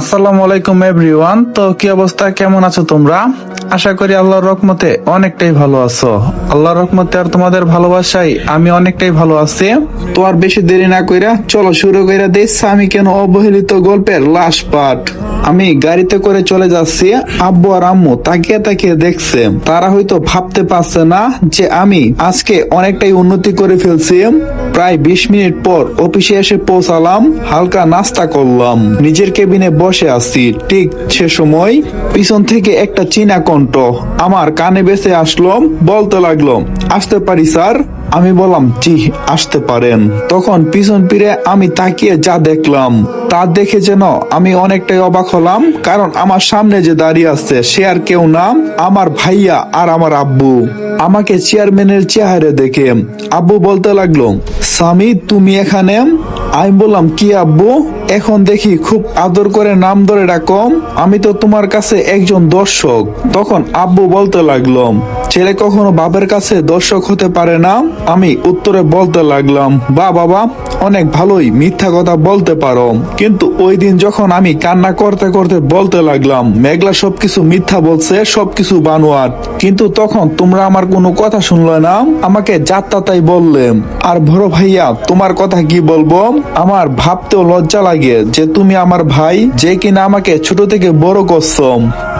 আসসালামু আলাইকুম এভরিওয়ান। তো কি অবস্থা? কেমন আছো তোমরা? আশা করি আল্লাহর রহমতে অনেকটাই ভালো আছো। আল্লাহর রহমতে আর তোমাদের ভালোবাসাই আমি অনেকটাই ভালো আছি। তো আর বেশি দেরি না কইরা চলো শুরু কইরা দেখছি আমি কেন অবহেলিত গল্পের লাশ পাঠ। আমি গাড়িতে করে চলে যাচ্ছি, আব্বু আর আম্মু তাকিয়ে তাকিয়ে দেখছে। তারা হয়তো ভাবতে পারছে না যে আমি আজকে অনেকটাই উন্নতি করে ফেলছি। প্রায় বিশ মিনিট পর অফিসে এসে পৌঁছালাম, হালকা নাস্তা করলাম। নিজের কেবিনে বসে আছি। ঠিক সে সময় পিছন থেকে একটা চীনা কণ্ঠ আমার কানে বেসে আসলো, বলতে লাগল, আসতে পারি, স্যার? আমি বললাম, জি, আসতে পারেন। তখন পিছন ফিরে আমি তাকিয়ে যা দেখলাম, তা দেখে যেন আমি অনেকটাই অবাক হলাম, কারণ আমার সামনে যে দাঁড়িয়ে আছে সে আর কেউ না, আমার ভাইয়া আর আমার আব্বু। আমাকে চেয়ারম্যানের চেহারে দেখে আব্বু বলতে লাগল স্বামী, তুমি এখানে? আমি বললাম, কি আব্বু? এখন দেখি খুব আদর করে নাম ধরে ডাকম আমি তো তোমার কাছে একজন দর্শক। তখন আব্বু বলতে লাগলাম ছেলে কখনো বাবার কাছে দর্শক হতে পারে না? আমি উত্তরে বলতে লাগলাম বা বাবা অনেক ভালোই মিথ্যা কথা বলতে পারো। কিন্তু ওই দিন যখন আমি কান্না করতে করতে বলতে লাগলাম, মেঘলা সবকিছু মিথ্যা বলছে, সবকিছু বানোয়াট। কিন্তু তখন তোমরা আমার কোনো কথা শুনলে না, আমাকে যাত্রা তাই বললে। আর বড় ভাইয়া, তোমার কথা কি বলব? আমার ভাবতেও লজ্জা লাগে যে তুমি আমার ভাই, যে কিনা আমাকে ছোট থেকে বড় করছ।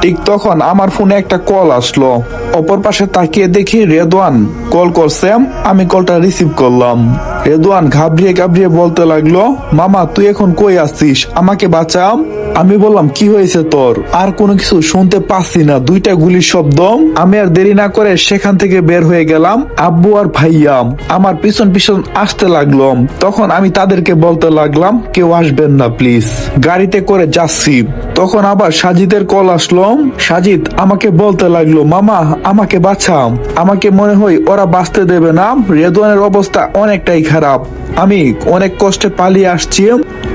ঠিক তখন আমার ফোনে একটা কল আসলো। অপর পাশে তাকিয়ে দেখি রেদওয়ান কল করছে, আমি কলটা রিসিভ করলাম। রেদওয়ান ঘাবড়িয়ে ঘাবড়িয়ে বলতে লাগল, মামা, তুই এখন কই আসছিস আমাকে বাঁচাম? আমি বললাম, কি হয়েছে তোর? আর কোনো কিছু শুনতে পাচ্ছি না। দুইটা গুলির শব্দ। আমি আর দেরি না করে সেখান থেকে বের হয়ে গেলাম, আব্বু আর ভাইয়া আমার পিছন পিছন আসতে লাগল। তখন আমি তাদেরকে বলতে লাগলাম, কেউ আসবেন না, প্লিজ। গাড়িতে করে যাচ্ছি। তখন আবার সাজিদের কল আসলো। সাজিদ আমাকে বলতে লাগল, মামা, আমাকে বাঁচাম। আমাকে মনে হয় ওরা বাঁচতে দেবে না। রেদওয়ানের অবস্থা অনেকটাই খারাপ। আমি অনেক কষ্টে পালিয়ে আসছি,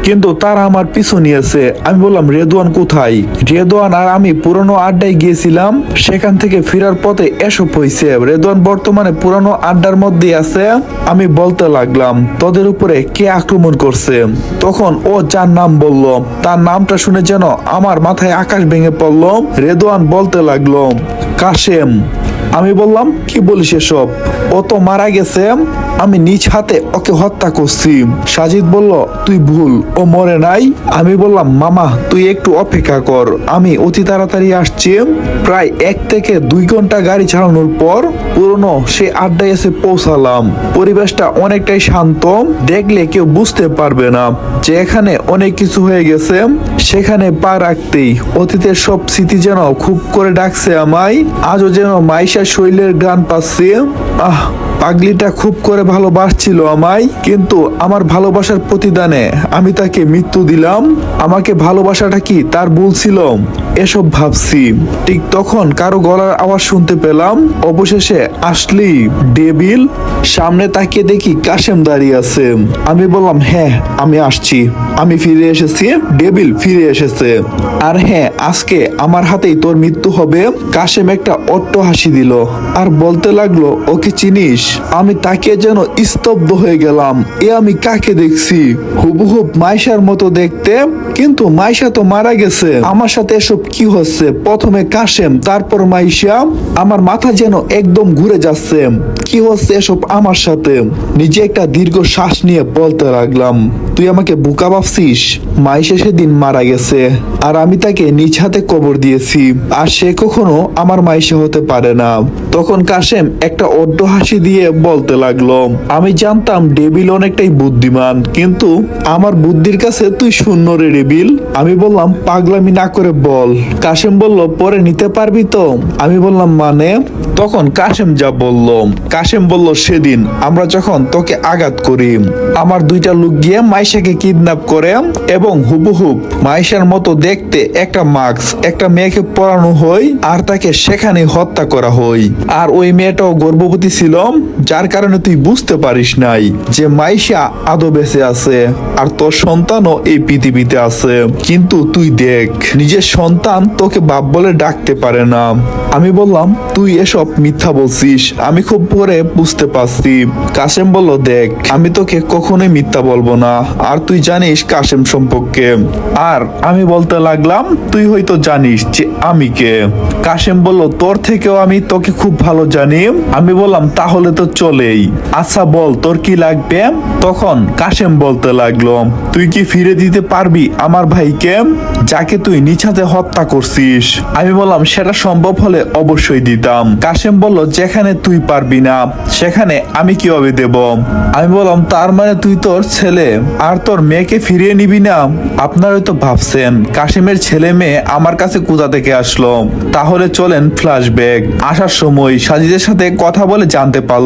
কিন্তু তারা আমার পিছু নিয়েছে। আমি বললাম রেদওয়ান কোথায়? রেদওয়ান আর আমি পুরনো আড্ডায় গিয়েছিলাম। সেখান থেকে ফেরার পথে এসব হয়েছে। রেদওয়ান বর্তমানে পুরনো আড্ডার মধ্যে আছে। আমি বলতে লাগলাম, তোদের উপরে কে আক্রমণ করছে? তখন ও যার নাম বলল, তার নামটা শুনে যেন আমার মাথায় আকাশ ভেঙে পড়ল। রেদওয়ান বলতে লাগল, কাশেম। আমি বললাম, কি বলিস এসব? ও তো মারা গেছে। আমি নিজ হাতে ওকে হত্যা করছি। সাজিদ বলল, তুই ভুল, ও মরে নাই। আমি বললাম, মামা, তুই একটু অপেক্ষা কর। আমি অতি তাড়াতাড়ি আসছি। প্রায় এক থেকে দুই ঘণ্টা গাড়ি চালানোর পর পুরনো সে আড্ডায় এসে পৌঁছালাম। পরিবেশটা অনেকটাই শান্ত। দেখলে কেউ বুঝতে পারবে না যে এখানে অনেক কিছু হয়ে গেছে। সেখানে পা রাখতেই অতীতের সব স্মৃতি যেন খুব করে ডাকছে আমায়। আজও যেন মাইশা শৈলের গান পাচ্ছি। আহ! পাগলিটা খুব করে ভালোবাসছিল আমায়, কিন্তু আমার ভালোবাসার প্রতিদানে আমি তাকে মৃত্যু দিলাম। আমাকে ভালোবাসাটা কি তার ভুল ছিল? এসব ভাবছি। ঠিক তখন কারও গলার আওয়াজ শুনতে পেলাম। অবশেষে আসলি ডেবিল সামনে তাকিয়ে দেখি কাশেম দাঁড়িয়ে আছে। আমি বললাম হ্যাঁ আমি আসছি। আমি ফিরে এসেছি। ডেবিল ফিরে এসেছে। আর হ্যাঁ আজকে আমার হাতেই তোর মৃত্যু হবে। কাশেম একটা অট্ট হাসি দিল। আর বলতে লাগল, ওকে চিনিস? আমি তাকে যেন স্তব্ধ হয়ে গেলাম। এ আমি কাকে দেখছি? হুবহুব মাইশার মতো দেখতে, কিন্তু মাইশা তো মারা গেছে। আমার সাথে এসব কি হচ্ছে? প্রথমে কাশেম, তারপর মাইশা আমার মাথা যেন একদম ঘুরে যাচ্ছে। কি হচ্ছে এসব আমার সাথে? নিজে একটা দীর্ঘ শ্বাস নিয়ে বলতে লাগলাম, তুই আমাকে বোকা ভাবছিস? মাইশা সেদিন মারা গেছে, আর আমি তাকে নিজ হাতে কবর দিয়েছি, আর সে কখনো আমার মাইশা হতে পারে না। তখন কাশেম একটা অড্ড হাসি দিয়ে বলতে লাগল, আমি জানতাম ডেবিল অনেকটাই বুদ্ধিমান, কিন্তু আমার বুদ্ধির কাছে তুই শূন্য রে ডেবিল। আমি বললাম, পাগলামি না করে বল। কাশেম বলল, পরে নিতে পারবি তো? আমি বললাম মানে? তখন কাশেম যা বলল, কাশেম বলল, সেদিন আমরা যখন তোকে আঘাত করি, আমার দুইটা লোক গিয়ে মাইশাকে কিডন্যাপ করে এবং হুবহুব মাইশার মতো দেখতে একটা মাস্ক, একটা মেয়েকে পরানো হয় আর তাকে সেখানে হত্যা করা হয়। আর ওই মেয়েটাও গর্ভবতী ছিল যার কারণে তুই বুঝতে পারিস নাই যে মাইশা আদৌ বেঁচে আছে আর তোর সন্তানও এই পৃথিবীতে আছে। কিন্তু তুই দেখ, নিজের সন্তান তোকে বাপ বলে ডাকতে পারে না। আমি বললাম, তুই এসব মিথ্যা বলছিস। আমি খুব পরে বুঝতে পারছি। কাশেম বলল, দেখ, আমি তোকে কখনোই মিথ্যা বলব না। আর তুই জানিস কাশেম সম্পর্কে। আর আমি বলতে লাগলাম, তুই হয়তো জানিস যে আমি কে। কাশেম বলল, তোর থেকেও আমি তোকে খুব ভালো জানি। আমি বললাম, তাহলে তো চলেই। আচ্ছা বল, তোর কি লাগবে? তখন কাশেম বলতে লাগল, তুই কি ফিরে দিতে পারবি আমার ভাইকে? যাকে তুই নিছাতে হত্যা করছিস। আমি বললাম, সেটা সম্ভব হলে অবশ্যই দিতাম। কাশেম বলল, যেখানে তুই পারবি না, সেখানে আমি কীভাবে দেব? আমি বললাম, তার মানে তুই তোর ছেলে আর তোর মেয়েকে ফিরিয়ে নিবি না? আপনারাই তো ভাবছেন, কাশিমের ছেলে মেয়ে আমার কাছে কোথা থেকে আসলো? তাহলে চলেন ফ্ল্যাশব্যাক। আসার সময় সাজিদের সাথে কথা বলে জানতে পারলাম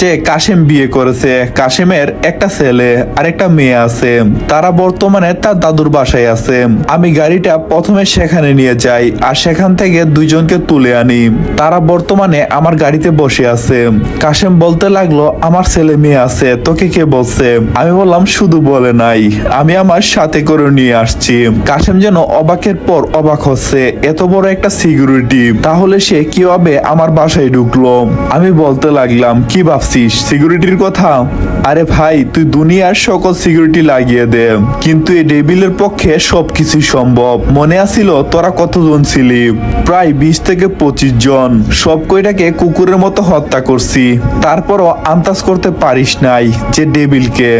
যে কাশিম বিয়ে করেছে, কাশিমের একটা ছেলে আর একটা মেয়ে আছে। তারা বর্তমানে তার দাদুর বাসায় আছে। আমি গাড়িটা প্রথমে সেখানে নিয়ে যাই আর সেখান থেকে দুইজনকে তুলে আনি। তারা বর্তমানে আমার গাড়িতে বসে আছে। কাশেম বলতে লাগল, আমার ছেলে মেয়ে আছে, তোকে কে বলছে? আমি বললাম, শুধু বলে নাই, আমি আমার সাথে করে নিয়ে আসছি। কাশেম যেন অবাকের পর অবাক হচ্ছে, এত বড় একটা সিকিউরিটি তাহলে সে কীভাবে আমার বাসায় ঢুকলো? আমি বলতে লাগলাম কি ভাবছিস? সিকিউরিটির কথা? আরে ভাই, তুই দুনিয়ার সকল সিকিউরিটি লাগিয়ে দে। কিন্তু এই ডেবিলের পক্ষে সবকিছু সম্ভব। মনে আছিল তোরা কতজন ছিলি? প্রায় বিশ থেকে পঁচিশ জন। সব কয়টাকে কুকুরের মতো হত্যা করছি। তারপরও আন্দাজ করতে পারিস নাই যে ডেবিলকে।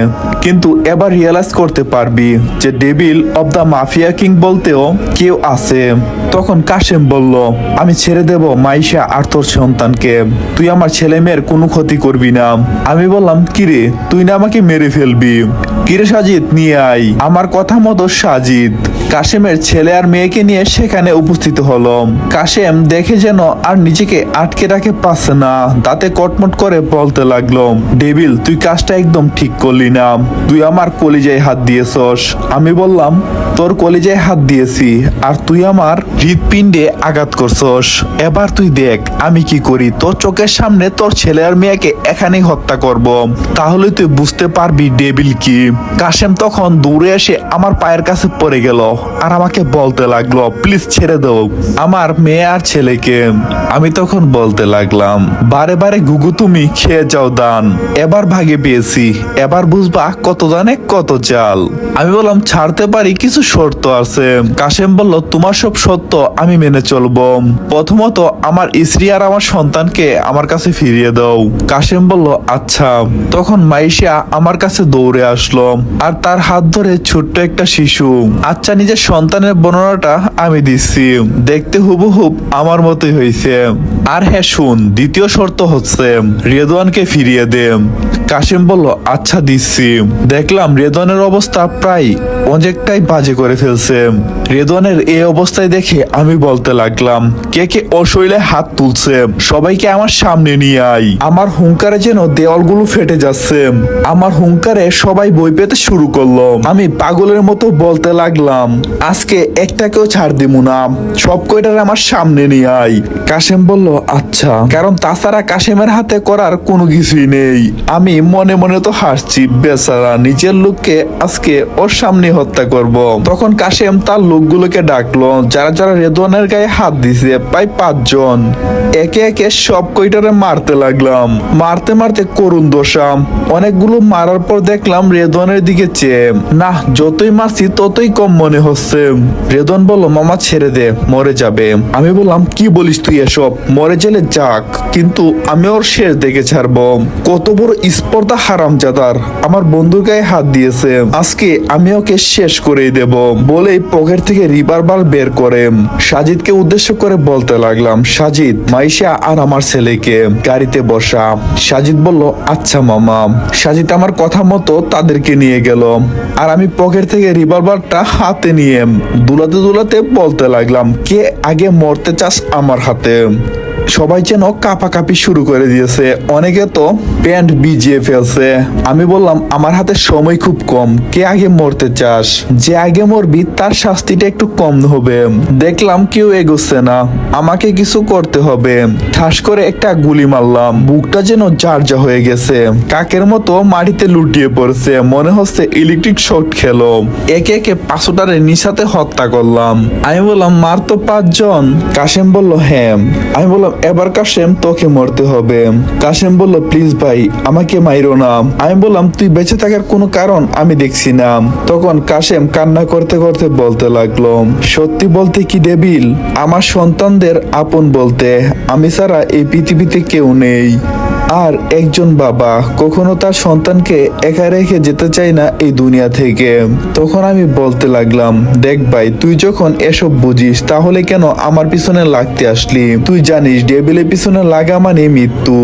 কিন্তু এবার রিয়েলাইজ করতে পারবি যে devil of the mafia king বলতেও কেউ আছে। তখন কাশেম বলল, আমি ছেড়ে দেব মাইশা আর তোর সন্তানকে। তুই আমার ছেলে মেয়ের কোনো ক্ষতি করবি না। আমি বললাম, কিরে, তুই না আমাকে মেরে ফেলবি। কিরে সাজিদ, নিয়ে আই আমার কথা মতো সাজিদ। কাশেমের ছেলে আর মেয়েকে নিয়ে সেখানে উপস্থিত হলো কাশেম দেখে যেন আর নিজেকে আটকে রাখে পাচ্ছে না, দাঁতে কটমট করে বলতে লাগল, ডেভিল, তুই কাজটা একদম ঠিক করলি না। তুই আমার কলিজায় হাত দিয়েছস। আমি বললাম, তোর কলিজায় হাত দিয়েছি আর তুই আমার হৃদপিণ্ডে আঘাত করছস। এবার তুই দেখ, আমি কি করি? তোর চোখের সামনে তোর ছেলে আর মেয়েকে এখানেই হত্যা করব। তাহলে তুই বুঝতে পারবি ডেভিল কি? কাশেম তখন দূরে এসে আমার পায়ের কাছে পড়ে গেল। আর আমাকে বলতে লাগল, প্লিজ ছেড়ে দাও। আমার মেয়ে আর ছেলেকে আমি তখন বলতে লাগলাম, বারে বারে গুগু তুমি খেয়ে যাও দান। এবার ভাগে পেয়েছি। এবার বুঝবা কত দানে কত চাল আমি বললাম, ছাড়তে পারি, কিছু শর্ত আছে। কাশেম বলল, তোমার সব সত্য আমি মেনে চলবো। প্রথমত, আমার স্ত্রী আর আমার সন্তানকে আমার কাছে ফিরিয়ে দাও। কাশেম বলল আচ্ছা। তখন মাইশা আমার কাছে দৌড়ে আসলো, আর তার হাত ধরে ছোট্ট একটা শিশু। আচ্ছা নিজের সন্তানের বর্ণনাটা আমি দিচ্ছি দেখতে হুবহুব আমার মতোই হয়েছে আর হ্যাঁ শুন, দ্বিতীয় শর্ত হচ্ছে রেদওয়ানকে ফিরিয়ে দে। কাশিম বলল আচ্ছা দিচ্ছি। দেখলাম রেদওয়ানের অবস্থা প্রায় অনেকটাই বাজে করে ফেলছে। রেদওয়ানের এই অবস্থায় দেখে আমি বলতে লাগলাম, কে কে অশৈলে হাত তুলছে? সবাইকে আমার সামনে নিয়ে আই আমার হুঙ্কারে যেন দেওয়ালগুলো ফেটে যাচ্ছে। আমার হুঙ্কারে সবাই বই পেতে শুরু করল। আমি পাগলের মতো বলতে লাগলাম, আজকে একটাকেও ছাড় দিব না। সব কয়টার আমার সামনে নিয়ে আই কাশেম বলল আচ্ছা। কারণ তাছাড়া কাশেমের হাতে করার কোনো কিছুই নেই। আমি মনে মনে তো হাসছি, বেচারা, নিজের লোককে আজকে ওর সামনে হত্যা করব। তখন কাশেম তার লোকগুলোকে ডাকলো, যারা যারা রেদওয়ানের গায়ে হাত দিছে, প্রায় পাঁচজন। একে একে সব কয়টারে মারতে লাগলাম। মারতে মারতে করুণ দোষাম অনেকগুলো মারার পর দেখলাম রেদওয়ানের দিকে চেয়ে। না যতই মারছি, ততই কম মনে হচ্ছে। রেদওয়ান বলল, মামা, ছেড়ে দে, মরে যাবে। আমি বললাম, কি বলিস তুই এসব? মরে গেলে যাক, কিন্তু আমি ওর শেষ দেখে ছাড়বো। কত বড় স্পর্ধা হারাম জাদার আমার বন্ধুর গায়ে হাত দিয়েছে। আজকে আমি ওকে শেষ করে দেব। বলেই পকেট থেকে রিবার বাল বের করে। সাজিদকে উদ্দেশ্য করে বলতে লাগলাম, সাজিদ, মাইশা আর আমার ছেলেকে গাড়িতে বসা। সাজিদ বলল আচ্ছা মামা। সাজিদ আমার কথা মতো তাদেরকে নিয়ে গেল। আর আমি পকেট থেকে রিভলভারটা হাতে নিয়ে দুলাতে দুলাতে বলতে লাগলাম, কে আগে মরতে চাস আমার হাতে? সবাই যেন কাপাকাপি শুরু করে দিয়েছে। অনেকে তো প্যান্ট ভিজিয়ে ফেলছে আমি বললাম, আমার হাতে সময় খুব কম। কে আগে মরতে চাস? যে আগে মরবি, তার শাস্তিটা একটু কম হবে। দেখলাম কেউ এগোচ্ছে না। আমাকে কিছু করতে হবে। ঠাস করে একটা গুলি মারলাম। বুকটা যেন জারজা হয়ে গেছে। কাকের মতো মাটিতে লুটিয়ে পড়ছে। মনে হচ্ছে ইলেকট্রিক শক খেলো। একে একে পাঁচটারে নিশাতে হত্যা করলাম। আমি বললাম, মার তো পাঁচজন? কাশেম বলল হ্যাঁ। আমি বললাম এবার কাশেম তোকে মরতে হবে। কাশেম বলল, প্লিজ ভাই, আমাকে মাইরো না। আমি বললাম, তুই বেঁচে থাকার কোনো কারণ আমি দেখছি না। তখন কাশেম কান্না করতে করতে বলতে লাগল, সত্যি বলতে কি ডেবিল? আমার সন্তানদের আপন বলতে। আমি ছাড়া এই পৃথিবীতে কেউ নেই। আর একজন বাবা কখনো তার সন্তানকে একা রেখে যেতে চায় না এই দুনিয়া থেকে। তখন আমি বলতে লাগলাম, দেখ ভাই, তুই যখন এসব বুঝিস, তাহলে কেন আমার পিছনে লাগতে আসলি? তুই জানিস ডেবিলের পিছনে লাগা মানে মৃত্যু।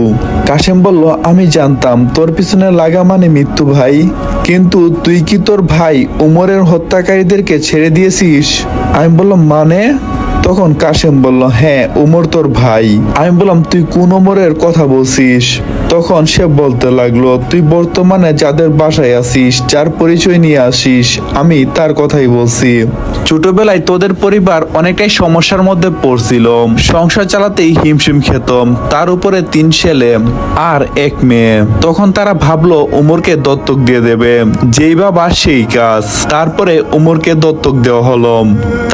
কাশেম বলল, আমি জানতাম তোর পিছনে লাগা মানে মৃত্যু ভাই, কিন্তু তুই কি তোর ভাই উমরের হত্যাকারীদেরকে ছেড়ে দিয়েছিস? আমি বললাম মানে? তখন কাশেম বলল হ্যাঁ ওমর তোর ভাই। আমি বললাম তুই কোন উমরের কথা বলছিস? তখন সে বলতে লাগল, তুই বর্তমানে যাদের বাসায় আছিস, যার পরিচয় নিয়ে আসিস, আমি তার কথাই বলছি। ছোটবেলায় তোদের পরিবার অনেকটাই সমস্যার মধ্যে পড়ছিল। সংসার চালাতেই হিমশিম খেতম, তার উপরে তিন ছেলে আর এক মেয়ে। তখন তারা ভাবলো, উমরকে দত্তক দিয়ে দেবে। যেই বাবা সেই কাজ। তারপরে উমরকে দত্তক দেওয়া হলো।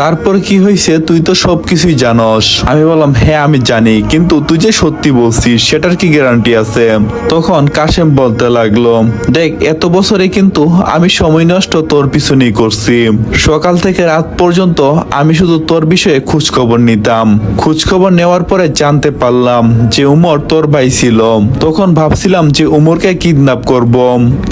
তারপর কি হয়েছে, তুই তো সবকিছুই জানস। আমি বললাম হ্যাঁ আমি জানি, কিন্তু তুই যে সত্যি বলছিস, সেটার কি গ্যারান্টি আছে? তখন কাশেম বলতে লাগল, দেখ, এত বছরে কিন্তু আমি সময় নষ্ট তোর পিছনেই করছি। সকাল থেকে রাত পর্যন্ত আমি শুধু তোর বিষয়ে খোঁজ খবর নিতাম। খোঁজ খবর নেওয়ার পরে জানতে পারলাম যে উমর তোর ভাই ছিল। তখন ভাবছিলাম যে উমরকে কিডন্যাপ করব।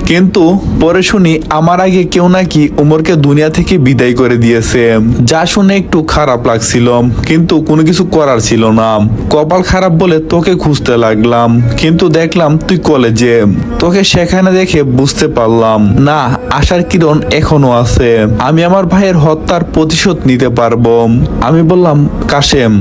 কিন্তু পরে শুনি আমার আগে কেউ নাকি উমরকে দুনিয়া থেকে বিদায় করে দিয়েছে। যা শুনে একটু খারাপ লাগছিল, কিন্তু কোনো কিছু করার ছিল না। কপাল খারাপ বলে তোকে খুঁজতে লাগলাম। কিন্তু দেখলাম তুই কলেজে। তোকে সেখানে দেখে বুঝতে পারলাম, না, আশার কিরণ এখনও আছে। আমি আমার ভাইয়ের হত্যার প্রতিশোধ নিতে পারব। আমি বললাম, কাশেম,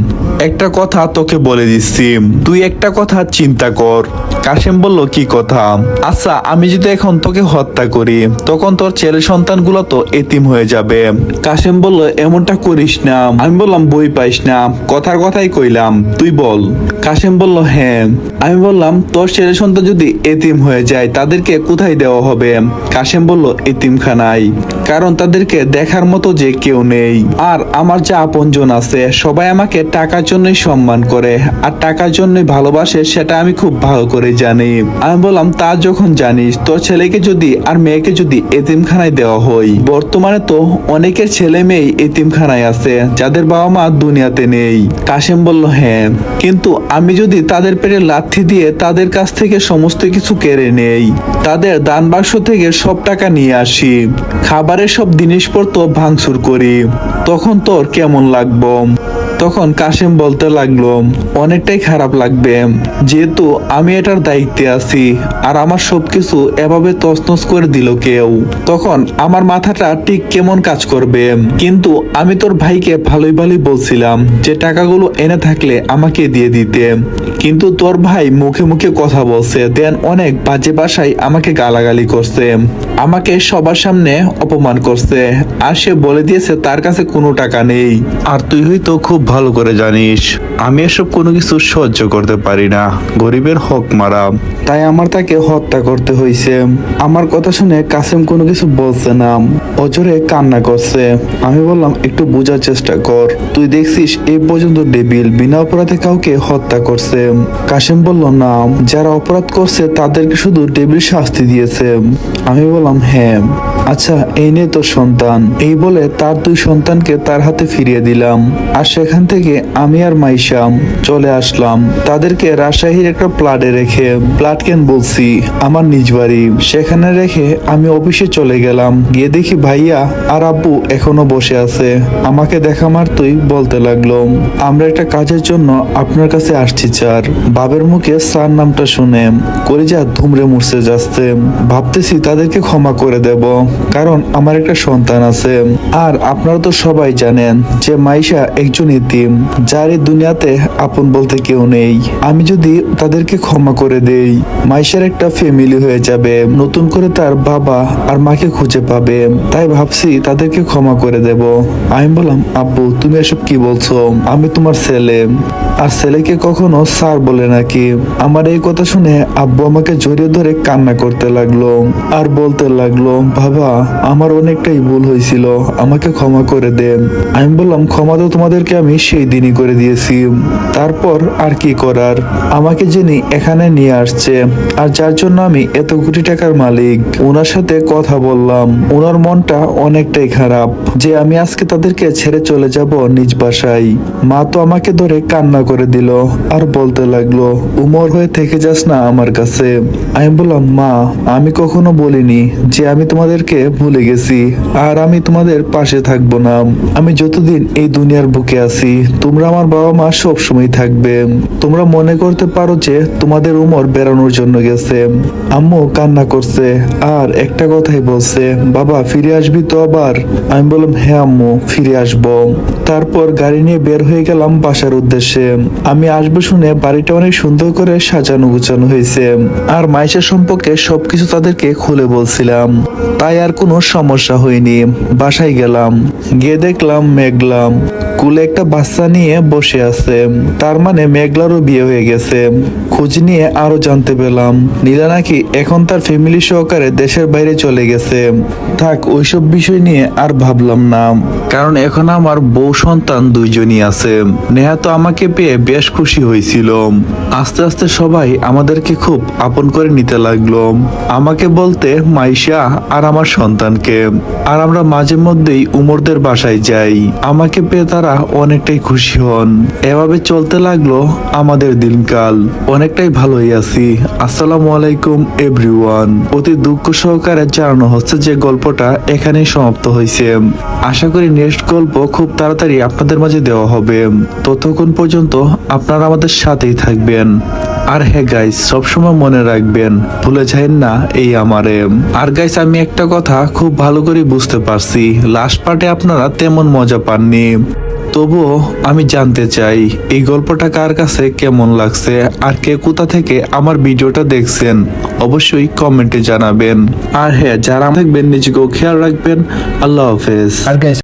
একটা কথা তোকে বলে দিচ্ছি। তুই একটা কথা চিন্তা কর। কাশেম বলল, কি কথা? আচ্ছা আমি যদি এখন তোকে হত্যা করি, তখন তোর ছেলে সন্তানগুলো তো এতিম হয়ে যাবে। কাশেম বলল, এমনটা করিস না। আমি বললাম, বই পাইস না। কথার কথাই কইলাম, তুই বল। কাশেম বলল হ্যাঁ। আমি বললাম, তোর ছেলে সন্তান যদি এতিম হয়ে যায়, তাদেরকে কোথায় দেওয়া হবে? কাশেম বলল, এতিমখানায়, কারণ তাদেরকে দেখার মতো যে কেউ নেই। আর আমার যা আপনজন আছে, সবাই আমাকে টাকার জন্যই সম্মান করে, আর টাকার জন্যই ভালোবাসে, সেটা আমি খুব ভালো করে জানি। আমি বললাম, তা যখন জানিস, তোর ছেলেকে যদি আর মেয়েকে যদি এতিমখানায় দেওয়া হয়। বর্তমানে তো অনেকের ছেলে মেয়ে এতিমখানায় আছে, যাদের বাবা মা দুনিয়াতে নেই। কাশেম বলল হ্যাঁ কিন্তু আমি যদি তাদের পেটে লাথি দিয়ে তাদের কাছ থেকে সমস্ত কিছু কেড়ে নেই, তাদের দান বাক্স থেকে সব টাকা নিয়ে আসি, খাবারের সব জিনিসপত্র ভাঙচুর করি, তখন তোর কেমন লাগবো? তখন কাশেম বলতে লাগল, অনেকটাই খারাপ লাগবে, যেহেতু আমি এটার দায়িত্বে আছি, আর আমার সবকিছু এভাবে তছনছ করে দিল কেউ। তখন আমার মাথাটা ঠিক কেমন কাজ করবে, কিন্তু আমি তোর ভাইকে ভালোই ভালোই বলছিলাম যে টাকাগুলো এনে থাকলে আমাকে দিয়ে দিতে। কিন্তু তোর ভাই মুখে মুখে কথা বলছে, দেন অনেক বাজে বাসায় আমাকে গালাগালি করছে। আমাকে সবার সামনে অপমান করছে আর সে বলে দিয়েছে তার কাছে কোনো টাকা নেই। আর তুই হয়তো খুব ভালো করে জানিস আমি এসব কোনো কিছু সহ্য করতে পারি না গরিবের হক মারা। তাই আমার তাকে হত্যা করতে হয়েছে আমার কথা শুনে কাসেম কোনো কিছু বলছে না অজরে কান্না করছে। আমি বললাম একটু বোঝার চেষ্টা কর। তুই দেখছিস এ পর্যন্ত ডেবিল বিনা অপরাধে কাউকে হত্যা করছে। কাসেম বলল না যারা অপরাধ করছে তাদেরকে শুধু ডেবিল শাস্তি দিয়েছে। আমি বললাম হ্যাঁ। আচ্ছা এই নে তোর সন্তান। এই বলে তার দুই সন্তানকে তার হাতে ফিরিয়ে দিলাম। আর সেখান থেকে আমি আর মাইশাম চলে আসলাম। তাদেরকে রাজশাহীর একটা প্লাটে রেখে, প্লাট কেন বলছি? আমার নিজ বাড়ি। সেখানে রেখে আমি অফিসে চলে গেলাম। গিয়ে দেখি ভাইয়া আর আব্বু এখনও বসে আছে। আমাকে দেখা মাত্রই বলতে লাগল, আমরা একটা কাজের জন্য আপনার কাছে আসছি, স্যার। বাবের মুখে স্যার নামটা শুনে কলিজা ধুমরে মুড়ছে যাচ্ছে। ভাবতেছি তাদেরকে ক্ষমা ক্ষমা করে দেব। কারণ আমার একটা সন্তান আছে। আর আপনারা তো সবাই জানেন যে মাইশা একজন ইতিম যার এই দুনিয়াতে আপন বলতে কেউ নেই। আমি যদি তাদেরকে ক্ষমা করে দেই, মাইশার একটা ফ্যামিলি হয়ে যাবে। নতুন করে তার বাবা আর মাকে খুঁজে পাবে। তাই ভাবছি তাদেরকে ক্ষমা করে দেব। আমি বললাম, আব্বু, তুমি এসব কি বলছো? আমি তোমার ছেলে। আর ছেলেকে কখনো স্যার বলে নাকি? আমার এই কথা শুনে আব্বু আমাকে জড়িয়ে ধরে কান্না করতে লাগল। আর বলতে লাগল, বাবা, আমার অনেকটাই ভুল হয়েছিল, আমাকে ক্ষমা করে দেন। আমি বললাম, ক্ষমা তো তোমাদেরকে আমি সেই দিনই করে দিয়েছি। তারপর আর কি করার? আমাকে যিনি এখানে নিয়ে আসছে, আর যার জন্য আমি এত কোটি টাকার মালিক। ওনার সাথে কথা বললাম। ওনার মনটা অনেকটাই খারাপ, যে আমি আজকে তাদেরকে ছেড়ে চলে যাব নিজ বাসায়। মা তো আমাকে ধরে কান্না করে দিল, আর বলতে লাগল, উমর হয়ে থেকে যাস না আমার কাছে। আমি বললাম, মা, আমি কখনো বলিনি যে আমি তোমাদেরকে ভুলে গেছি, আর আমি তোমাদের পাশে থাকব না। আমি যতদিন এই দুনিয়ার বুকে আছি, তোমরা আমার বাবা মা সব সময় থাকবে। তোমরা মনে করতে পারো যে তোমাদের উমর বেড়ানোর জন্য গেছে। আম্মু কান্না করছে, আর একটা কথাই বলছে, বাবা, ফিরে আসবি তো আবার? আমি বললাম হ্যাঁ আম্মু, ফিরে আসব। তারপর গাড়ি নিয়ে বের হয়ে গেলাম বাসার উদ্দেশ্যে। আমি আসব শুনে বাড়িটা অনেক সুন্দর করে সাজানো গুছানো হয়েছে। আর মাইশা সম্পর্কে সবকিছু তাদেরকে খুলে বলছিলাম। তাই আর কোনো সমস্যা হয়নি। বাসায় গেলাম। গিয়ে দেখলাম মেঘলাম কুলে একটা বাচ্চা নিয়ে বসে আছে। তার মানে মেঘলারও বিয়ে হয়ে গেছে। খোঁজ নিয়ে আরও জানতে পেলাম। নীলা নাকি এখন তার ফ্যামিলি সহকারে দেশের বাইরে চলে গেছে। থাক, ওইসব বিষয় নিয়ে আর ভাবলাম না। কারণ এখন আমার বউ সন্তান দুইজনই আছে। নেহা তো আমাকে পেয়ে বেশ খুশি হয়েছিল। আস্তে আস্তে সবাই আমাদেরকে খুব আপন করে নিতে লাগল। আমাকে বলতে মাইশা আর আমার সন্তানকে। আর আমরা মাঝে মধ্যেই উমরদের বাসায় যাই। আমাকে পেয়ে তারা অনেকটাই খুশি হন। এভাবে চলতে লাগল আমাদের দিনকাল। অনেকটাই ভালোই আছি। আসসালামু আলাইকুম, এভরিওয়ান। অতি দুঃখ সহকারে জানানো হচ্ছে যে গল্পটা এখানেই সমাপ্ত হয়েছে। আশা করি নেক্সট গল্প খুব তাড়াতাড়ি আপনাদের মাঝে দেওয়া হবে। ততক্ষণ পর্যন্ত আপনারা আমাদের সাথেই থাকবেন। আর হ্যাঁ গাইস সবসময় মনে রাখবেন, ভুলে যাইন না এই আমারে। আর গাইস আমি একটা কথা খুব ভালো করে বুঝতে পারছি লাস্ট পার্টে আপনারা তেমন মজা পাননি। তবুও আমি জানতে চাই, এই গল্পটা কার কাছে কেমন লাগছে, আর কে কোথা থেকে আমার ভিডিওটা দেখছেন, অবশ্যই কমেন্টে জানাবেন। আর হ্যাঁ যারা দেখবেন, নিজেকেও খেয়াল রাখবেন। আল্লাহ হাফেজ। আর